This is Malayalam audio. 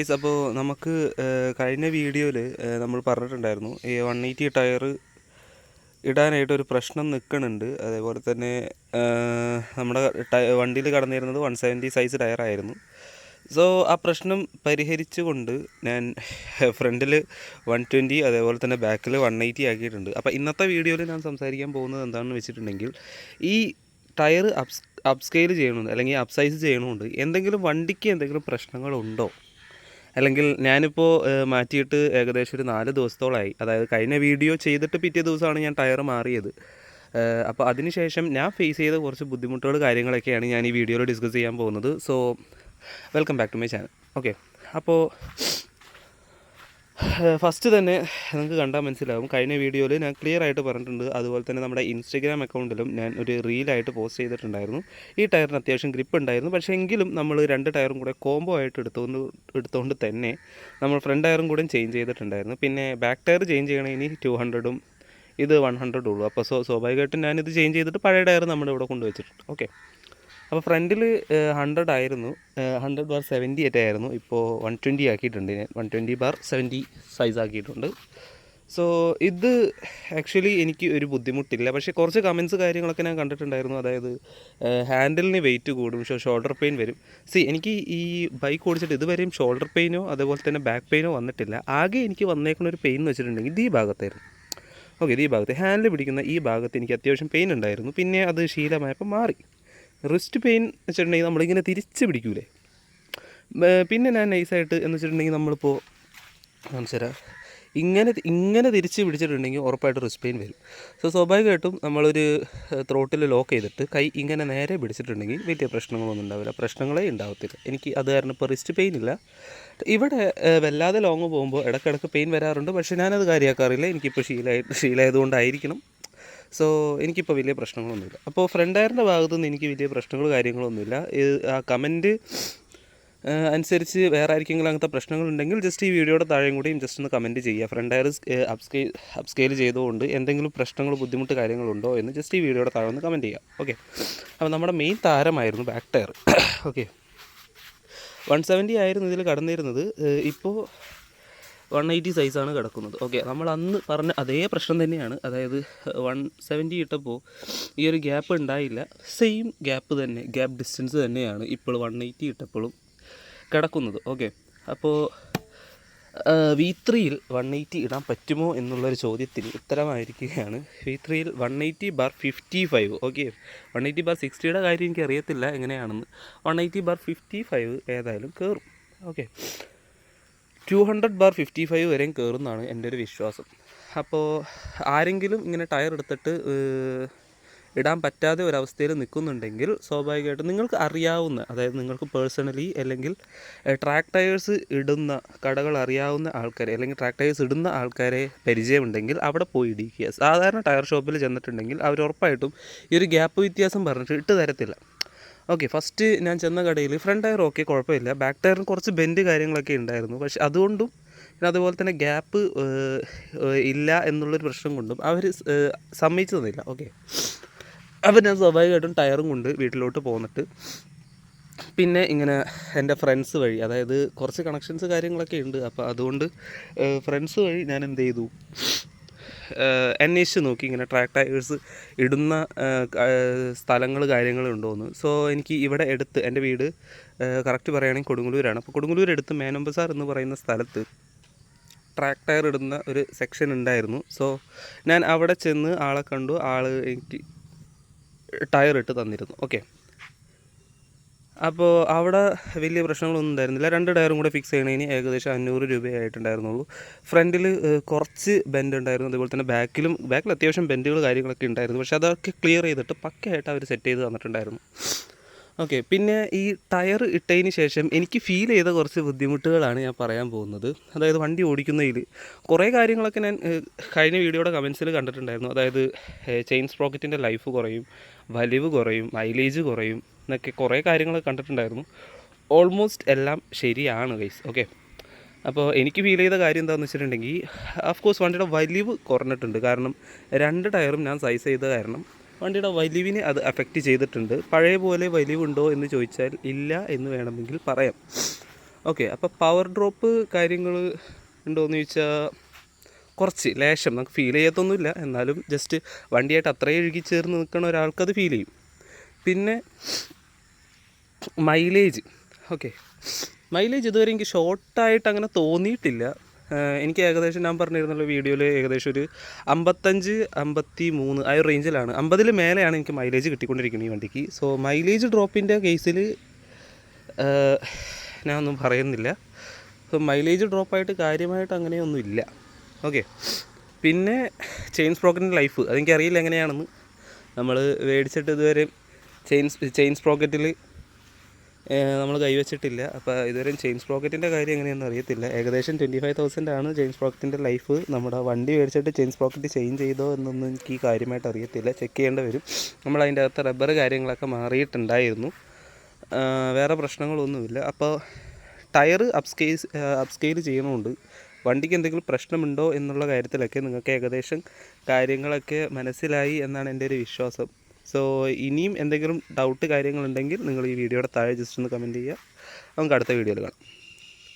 ഗൈസ് അപ്പോൾ നമുക്ക് കഴിഞ്ഞ വീഡിയോയിൽ നമ്മൾ പറഞ്ഞിട്ടുണ്ടായിരുന്നു ഈ വൺ എയ്റ്റി ടയർ ഇടാനായിട്ട് ഒരു പ്രശ്നം നിൽക്കുന്നുണ്ട് അതേപോലെ തന്നെ നമ്മുടെ വണ്ടിയിൽ കടന്നിരുന്നത് വൺ സെവന്റി സൈസ് ടയറായിരുന്നു. സോ ആ പ്രശ്നം പരിഹരിച്ചുകൊണ്ട് ഞാൻ ഫ്രണ്ടിൽ വൺ ട്വന്റി അതേപോലെ തന്നെ ബാക്കിൽ വൺ എയ്റ്റി ആക്കിയിട്ടുണ്ട്. അപ്പോൾ ഇന്നത്തെ വീഡിയോയിൽ ഞാൻ സംസാരിക്കാൻ പോകുന്നത് എന്താണെന്ന് വെച്ചിട്ടുണ്ടെങ്കിൽ ഈ ടയർ അപ്സ് അപ്സ്കെയിൽ ചെയ്യണമെന്ന് അല്ലെങ്കിൽ അപ്സൈസ് ചെയ്യണമുണ്ട് എന്തെങ്കിലും വണ്ടിക്ക് എന്തെങ്കിലും പ്രശ്നങ്ങളുണ്ടോ? അല്ലെങ്കിൽ ഞാനിപ്പോൾ മാറ്റിയിട്ട് ഏകദേശം ഒരു നാല് ദിവസത്തോളമായി അതായത് കഴിഞ്ഞ വീഡിയോ ചെയ്തിട്ട് പിറ്റേ ദിവസമാണ് ഞാൻ ടയർ മാറിയത്. അപ്പോൾ അതിനുശേഷം ഞാൻ ഫേസ് ചെയ്ത കുറച്ച് ബുദ്ധിമുട്ടുകൾ കാര്യങ്ങളൊക്കെയാണ് ഞാൻ ഈ വീഡിയോയിൽ ഡിസ്കസ് ചെയ്യാൻ പോകുന്നത്. So welcome back to my channel okay അപ്പോൾ ഫസ്റ്റ് തന്നെ നിങ്ങൾക്ക് കണ്ടാൽ മനസ്സിലാവും. കഴിഞ്ഞ വീഡിയോയിൽ ഞാൻ ക്ലിയർ ആയിട്ട് പറഞ്ഞിട്ടുണ്ട്. അതുപോലെ തന്നെ നമ്മുടെ ഇൻസ്റ്റഗ്രാം അക്കൗണ്ടിലും ഞാൻ ഒരു റീലായിട്ട് പോസ്റ്റ് ചെയ്തിട്ടുണ്ടായിരുന്നു. ഈ ടയറിന് അത്യാവശ്യം ഗ്രിപ്പ് ഉണ്ടായിരുന്നു. പക്ഷേ എങ്കിലും നമ്മൾ രണ്ട് ടയറും കൂടെ കോംബോ ആയിട്ട് എടുത്തുകൊണ്ട് എടുത്തുകൊണ്ട് തന്നെ നമ്മൾ ഫ്രണ്ട് ടയറും കൂടെ ചേഞ്ച് ചെയ്തിട്ടുണ്ടായിരുന്നു. പിന്നെ ബാക്ക് ടയർ ചേഞ്ച് ചെയ്യണമെങ്കിൽ ടു ഹൺഡ്രഡും ഇത് വൺ ഹൺഡ്രഡ് ഉള്ളൂ. അപ്പോൾ സ്വാഭാവികമായിട്ടും ഞാനിത് ചേഞ്ച് ചെയ്തിട്ട് പഴയ ടയർ നമ്മുടെ ഇവിടെ കൊണ്ടുവച്ചിട്ടുണ്ട്. ഓക്കെ അപ്പോൾ ഫ്രണ്ടിൽ ഹൺഡ്രഡ് ആയിരുന്നു. ഹൺഡ്രഡ് ബാർ സെവന്റി എയ്റ്റ് ആയിരുന്നു. ഇപ്പോൾ വൺ ട്വന്റി ആക്കിയിട്ടുണ്ട്. One twenty bar seventy size ആക്കിയിട്ടുണ്ട്. സോ ഇത് ആക്ച്വലി എനിക്ക് ഒരു ബുദ്ധിമുട്ടില്ല. പക്ഷേ കുറച്ച് കമൻസ് കാര്യങ്ങളൊക്കെ ഞാൻ കണ്ടിട്ടുണ്ടായിരുന്നു. അതായത് ഹാൻഡിലിന് വെയിറ്റ് കൂടും. പക്ഷേ ഷോൾഡർ പെയിൻ വരും. സി എനിക്ക് ഈ ബൈക്ക് ഓടിച്ചിട്ട് ഇതുവരെയും ഷോൾഡർ പെയിനോ അതേപോലെ തന്നെ ബാക്ക് പെയിനോ വന്നിട്ടില്ല. ആകെ എനിക്ക് വന്നേക്കുന്ന ഒരു പെയിൻ എന്ന് വെച്ചിട്ടുണ്ടെങ്കിൽ ഇത് ഈ ഭാഗത്തായിരുന്നു. ഓക്കെ ഇത് ഈ ഭാഗത്ത്. ഹാൻഡിൽ പിടിക്കുന്ന ഈ ഭാഗത്ത് എനിക്ക് അത്യാവശ്യം പെയിൻ ഉണ്ടായിരുന്നു. പിന്നെ അത് ശീലമായപ്പോൾ മാറി. റിസ്റ്റ് പെയിൻ വെച്ചിട്ടുണ്ടെങ്കിൽ നമ്മളിങ്ങനെ തിരിച്ച് പിടിക്കൂലേ? പിന്നെ ഞാൻ നൈസായിട്ട് എന്ന് വെച്ചിട്ടുണ്ടെങ്കിൽ നമ്മളിപ്പോൾ കാണിച്ചു ഇങ്ങനെ ഇങ്ങനെ തിരിച്ച് പിടിച്ചിട്ടുണ്ടെങ്കിൽ ഉറപ്പായിട്ട് റിസ്റ്റ് പെയിൻ വരും. സോ സ്വാഭാവികമായിട്ടും നമ്മളൊരു ത്രോട്ടിൽ ലോക്ക് ചെയ്തിട്ട് കൈ ഇങ്ങനെ നേരെ പിടിച്ചിട്ടുണ്ടെങ്കിൽ വലിയ പ്രശ്നങ്ങളൊന്നും ഉണ്ടാവില്ല. പ്രശ്നങ്ങളേ ഉണ്ടാവത്തില്ല. എനിക്ക് അത് കാരണം ഇപ്പോൾ റിസ്റ്റ് പെയിൻ ഇല്ല. ഇവിടെ വല്ലാതെ ലോങ് പോകുമ്പോൾ ഇടയ്ക്കിടയ്ക്ക് പെയിൻ വരാറുണ്ട്. പക്ഷേ ഞാനത് കാര്യമാക്കാറില്ല. എനിക്കിപ്പോൾ ശീലമായി ശീലമായതുകൊണ്ടായിരിക്കണം സോ എനിക്കിപ്പോൾ വലിയ പ്രശ്നങ്ങളൊന്നുമില്ല. അപ്പോൾ ഫ്രണ്ട് ടയറിന്റെ ഭാഗത്തു എനിക്ക് വലിയ പ്രശ്നങ്ങൾ കാര്യങ്ങളൊന്നുമില്ല ആ കമന്റ് അനുസരിച്ച് വേറെ ആർക്കെങ്കിലും അങ്ങനത്തെ പ്രശ്നങ്ങളുണ്ടെങ്കിൽ ജസ്റ്റ് ഈ വീഡിയോയുടെ താഴെയും കൂടിയും ജസ്റ്റ് ഒന്ന് കമന്റ് ചെയ്യുക. ഫ്രണ്ട് ടയർ അപ്സ്കെയിൽ അപ്സ്കെയിൽ ചെയ്തുകൊണ്ട് എന്തെങ്കിലും പ്രശ്നങ്ങൾ ബുദ്ധിമുട്ട് കാര്യങ്ങളുണ്ടോ എന്ന് ജസ്റ്റ് ഈ വീഡിയോയുടെ താഴെ ഒന്ന് കമന്റ് ചെയ്യുക. ഓക്കെ അപ്പോൾ നമ്മുടെ മെയിൻ താരമായിരുന്നു back tyre okay one seventy ആയിരുന്നു ഇതിൽ കടന്നിരുന്നത്. ഇപ്പോൾ വൺ എയ്റ്റി സൈസാണ് കിടക്കുന്നത്. ഓക്കെ നമ്മൾ അന്ന് പറഞ്ഞ അതേ പ്രശ്നം തന്നെയാണ്. അതായത് വൺ സെവന്റി ഇട്ടപ്പോൾ ഈ ഒരു ഗ്യാപ്പ് ഉണ്ടായില്ല. സെയിം ഗ്യാപ്പ് തന്നെ ഗ്യാപ്പ് ഡിസ്റ്റൻസ് തന്നെയാണ് ഇപ്പോൾ വൺ എയ്റ്റി ഇട്ടപ്പോഴും കിടക്കുന്നത്. ഓക്കെ അപ്പോൾ വി ത്രീയിൽ വൺ എയ്റ്റി ഇടാൻ പറ്റുമോ എന്നുള്ളൊരു ചോദ്യത്തിന് ഉത്തരമായിരിക്കുകയാണ്. വി ത്രീയിൽ one eighty bar fifty five okay one eighty bar സിക്സ്റ്റിയുടെ കാര്യം എനിക്ക് അറിയത്തില്ല എങ്ങനെയാണെന്ന്. One eighty bar fifty five ഏതായാലും കയറും okay two hundred bar fifty five വരെയും കയറുന്നതാണ് എന്റെ ഒരു വിശ്വാസം. അപ്പോൾ ആരെങ്കിലും ഇങ്ങനെ ടയർ എടുത്തിട്ട് ഇടാൻ പറ്റാതെ ഒരവസ്ഥയിൽ നിൽക്കുന്നുണ്ടെങ്കിൽ സ്വാഭാവികമായിട്ടും നിങ്ങൾക്ക് അറിയാവുന്ന അതായത് നിങ്ങൾക്ക് പേഴ്സണലി അല്ലെങ്കിൽ ട്രാക്ക് ടയേഴ്സ് ഇടുന്ന കടകൾ അറിയാവുന്ന ആൾക്കാരെ അല്ലെങ്കിൽ ട്രാക്ക് ടയേഴ്സ് ഇടുന്ന ആൾക്കാരെ പരിചയമുണ്ടെങ്കിൽ അവിടെ പോയി ഇടിക്കുക. സാധാരണ ടയർ ഷോപ്പിൽ ചെന്നിട്ടുണ്ടെങ്കിൽ അവർ ഉറപ്പായിട്ടും ഈ ഒരു ഗ്യാപ്പ് വ്യത്യാസം പറഞ്ഞിട്ട് ഇട്ട് തരത്തില്ല. ഓക്കെ ഫസ്റ്റ് ഞാൻ ചെന്ന കടയിൽ ഫ്രണ്ട് ടയർ ഓക്കെ കുഴപ്പമില്ല. ബാക്ക് ടയറിന് കുറച്ച് ബെൻഡ് കാര്യങ്ങളൊക്കെ ഉണ്ടായിരുന്നു. പക്ഷെ അതുകൊണ്ടും പിന്നെ അതുപോലെ തന്നെ ഗ്യാപ്പ് ഇല്ല എന്നുള്ളൊരു പ്രശ്നം കൊണ്ടും അവർ സമ്മതിച്ചു തന്നില്ല. ഓക്കെ അപ്പോൾ ഞാൻ സ്വാഭാവികമായിട്ടും ടയറും കൊണ്ട് വീട്ടിലോട്ട് പോന്നിട്ട് പിന്നെ ഇങ്ങനെ എന്റെ ഫ്രണ്ട്സ് വഴി അതായത് കുറച്ച് കണക്ഷൻസ് കാര്യങ്ങളൊക്കെ ഉണ്ട്. അപ്പോൾ അതുകൊണ്ട് ഫ്രണ്ട്സ് വഴി ഞാൻ എന്ത് ചെയ്തു? അന്വേഷിച്ച് നോക്കി ഇങ്ങനെ ട്രാക്ക് ടയേഴ്സ് ഇടുന്ന സ്ഥലങ്ങൾ കാര്യങ്ങളുണ്ടോയെന്ന് സോ എനിക്ക് ഇവിടെ എടുത്ത് എന്റെ വീട് കറക്റ്റ് പറയുകയാണെങ്കിൽ കൊടുങ്ങല്ലൂരാണ്. അപ്പോൾ കൊടുങ്ങല്ലൂർ എടുത്ത് മേനമ്പസാർ എന്ന് പറയുന്ന സ്ഥലത്ത് ട്രാക്ക് ടയർ ഇടുന്ന ഒരു സെക്ഷൻ ഉണ്ടായിരുന്നു. സോ ഞാൻ അവിടെ ചെന്ന് ആളെ കണ്ടു. ആൾ എനിക്ക് ടയർ ഇട്ട് തന്നിരുന്നു. ഓക്കെ. അപ്പോൾ അവിടെ വലിയ പ്രശ്നങ്ങളൊന്നും ഉണ്ടായിരുന്നില്ല. രണ്ട് ടയറും കൂടെ ഫിക്സ് ചെയ്യണതിന് ഏകദേശം അഞ്ഞൂറ് രൂപയായിട്ടുണ്ടായിരുന്നുള്ളൂ ഫ്രണ്ടിൽ കുറച്ച് ബെൻഡ് ഉണ്ടായിരുന്നു. അതുപോലെ തന്നെ ബാക്കിലും ബാക്കിൽ അത്യാവശ്യം ബെൻഡുകൾ കാര്യങ്ങളൊക്കെ ഉണ്ടായിരുന്നു. പക്ഷേ അതൊക്കെ ക്ലിയർ ചെയ്തിട്ട് പക്കയായിട്ട് അവർ സെറ്റ് ചെയ്ത് തന്നിട്ടുണ്ടായിരുന്നു. ഓക്കെ പിന്നെ ഈ ടയർ ഇട്ടതിന് ശേഷം എനിക്ക് ഫീൽ ചെയ്ത കുറച്ച് ബുദ്ധിമുട്ടുകളാണ് ഞാൻ പറയാൻ പോകുന്നത്. അതായത് വണ്ടി ഓടിക്കുന്നതിൽ കുറേ കാര്യങ്ങളൊക്കെ ഞാൻ കഴിഞ്ഞ വീഡിയോയുടെ കമൻസിൽ കണ്ടിട്ടുണ്ടായിരുന്നു. അതായത് ചെയിൻ സ്പ്രോക്കറ്റിന്റെ ലൈഫ് കുറയും വലിവ് കുറയും മൈലേജ് കുറയും എന്നൊക്കെ കുറേ കാര്യങ്ങൾ കണ്ടിട്ടുണ്ടായിരുന്നു. ഓൾമോസ്റ്റ് എല്ലാം ശരിയാണ് ഗൈസ് ഓക്കെ അപ്പോൾ എനിക്ക് ഫീൽ ചെയ്ത കാര്യം എന്താണെന്ന് വെച്ചിട്ടുണ്ടെങ്കിൽ ഓഫ് കോഴ്സ് വണ്ടിയുടെ വലിവ് കുറഞ്ഞിട്ടുണ്ട്. കാരണം രണ്ട് ടയറും ഞാൻ സൈസ് ചെയ്ത കാരണം വണ്ടിയുടെ വലിവിനെ അത് അഫക്റ്റ് ചെയ്തിട്ടുണ്ട്. പഴയ പോലെ വലിവുണ്ടോ എന്ന് ചോദിച്ചാൽ ഇല്ല എന്ന് വേണമെങ്കിൽ പറയാം. ഓക്കെ അപ്പോൾ പവർ ഡ്രോപ്പ് കാര്യങ്ങൾ ഉണ്ടോയെന്ന് ചോദിച്ചാൽ കുറച്ച് ലേശം നമുക്ക് ഫീൽ ചെയ്യത്തൊന്നുമില്ല. എന്നാലും ജസ്റ്റ് വണ്ടിയായിട്ട് അത്രയും ഇഴുകി ചേർന്ന് നിൽക്കുന്ന ഒരാൾക്കത് ഫീൽ ചെയ്യും. പിന്നെ മൈലേജ് ഓക്കെ മൈലേജ് ഇതുവരെ എനിക്ക് ഷോർട്ടായിട്ട് അങ്ങനെ തോന്നിയിട്ടില്ല. എനിക്ക് ഏകദേശം ഞാൻ പറഞ്ഞിരുന്നല്ലോ വീഡിയോയിൽ ഏകദേശം ഒരു അമ്പത്തഞ്ച് അമ്പത്തി മൂന്ന് ആ ഒരു റേഞ്ചിലാണ് അമ്പതിൽ മേലെയാണ് എനിക്ക് മൈലേജ് കിട്ടിക്കൊണ്ടിരിക്കുന്നത് ഈ വണ്ടിക്ക്. സോ മൈലേജ് ഡ്രോപ്പിന്റെ കേസിൽ ഞാൻ ഒന്നും പറയുന്നില്ല. സോ മൈലേജ് ഡ്രോപ്പായിട്ട് കാര്യമായിട്ട് അങ്ങനെയൊന്നും ഇല്ല. ഓക്കെ പിന്നെ ചെയിൻ സ്പ്രോക്കറ്റിന്റെ ലൈഫ് അതെനിക്കറിയില്ല എങ്ങനെയാണെന്ന്. നമ്മൾ മേടിച്ചിട്ട് ഇതുവരെ ചെയിൻസ് ചെയിൻ സ്പ്രോക്കറ്റിൽ നമ്മൾ കൈവച്ചിട്ടില്ല. അപ്പോൾ ഇതുവരെ ചെയിൻ സ്പ്രോക്കറ്റിന്റെ കാര്യം എങ്ങനെയാണെന്ന് അറിയത്തില്ല. ഏകദേശം ട്വന്റി ഫൈവ് തൗസൻഡ് ആണ് ചെയിൻ സ്പ്രോക്കറ്റിന്റെ ലൈഫ്. നമ്മുടെ വണ്ടി മേടിച്ചിട്ട് ചെയിൻ സ്പ്രോക്കറ്റ് ചേഞ്ച് ചെയ്തോ എന്നൊന്നും എനിക്ക് കാര്യമായിട്ട് അറിയത്തില്ല. ചെക്ക് ചെയ്യേണ്ടി വരും. നമ്മൾ അതിന്റെ അകത്ത് റബ്ബർ കാര്യങ്ങളൊക്കെ മാറിയിട്ടുണ്ടായിരുന്നു. വേറെ പ്രശ്നങ്ങളൊന്നുമില്ല. അപ്പോൾ ടയർ അപ്സ്കേസ് അപ്സ്കെയിൽ ചെയ്യണമുണ്ട് വണ്ടിക്ക് എന്തെങ്കിലും പ്രശ്നമുണ്ടോ എന്നുള്ള കാര്യത്തിലൊക്കെ നിങ്ങൾക്ക് ഏകദേശം കാര്യങ്ങളൊക്കെ മനസ്സിലായി എന്നാണ് എന്റെ ഒരു വിശ്വാസം. സോ ഇനിയും എന്തെങ്കിലും ഡൗട്ട് കാര്യങ്ങളുണ്ടെങ്കിൽ നിങ്ങൾ ഈ വീഡിയോയുടെ താഴെ ജസ്റ്റ് ഒന്ന് കമന്റ് ചെയ്യുക. നമുക്ക് അടുത്ത വീഡിയോയിൽ കാണാം.